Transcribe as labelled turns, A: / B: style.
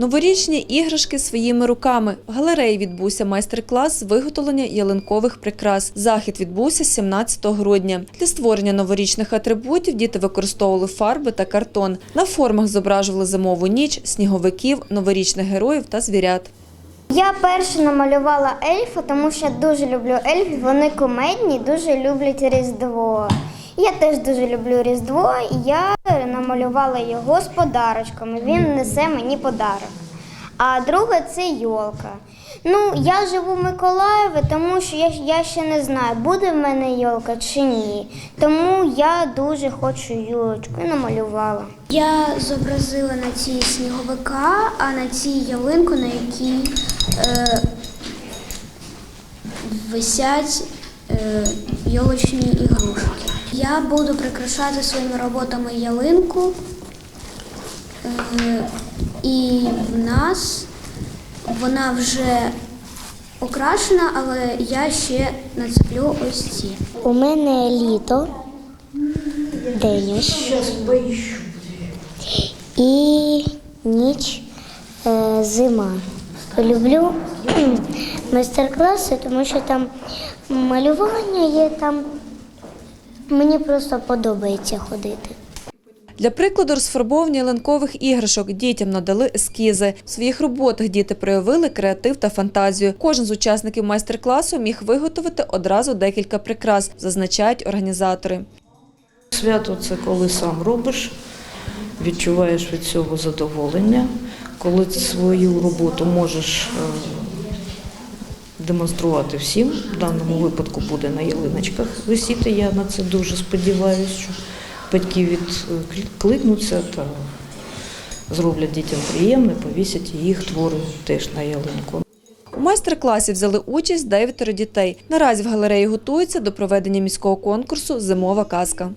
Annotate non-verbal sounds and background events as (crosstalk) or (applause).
A: Новорічні іграшки своїми руками. В галереї відбувся майстер-клас з виготовлення ялинкових прикрас. Захід відбувся 17 грудня. Для створення новорічних атрибутів діти використовували фарби та картон. На формах зображували зимову ніч, сніговиків, новорічних героїв та звірят.
B: Я перше намалювала ельфа, тому що дуже люблю ельфів. Вони комедні, дуже люблять Різдво. Я теж дуже люблю Різдво, я намалювала його з подарочками. Він несе мені подарок. А друге це йолка. Ну, я живу в Миколаєві, тому що я, я ще не знаю, буде в мене йолка чи ні. Тому я дуже хочу йолочку і намалювала.
C: Я зобразила на цій сніговика, а на цій ялинку, на якій е, висять е, йолочні ігрушки. Я буду прикрашати своїми роботами ялинку. Е, і в нас вона вже окрашена, але я ще нацеплю ось ці.
B: У мене літо, день і ніч е, зима. Люблю (clears throat) майстер-класи, тому що там малювання є, там мені просто подобається ходити.
A: Для прикладу розфарбовування ялинкових іграшок дітям надали ескізи. В своїх роботах діти проявили креатив та фантазію. Кожен з учасників майстер-класу міг виготовити одразу декілька прикрас, зазначають організатори.
D: Свято це коли сам робиш, відчуваєш від цього задоволення, коли свою роботу можеш е, демонструвати всім. В даному випадку буде на ялиночках висіти. Я на це дуже сподіваюся, що батьки відкликнуться та зроблять дітям приємне, повісять їх твори теж на ялинку.
A: У майстер-класі взяли участь дев'ятеро дітей. Наразі в галереї готуються до проведення міського конкурсу Зимова казка.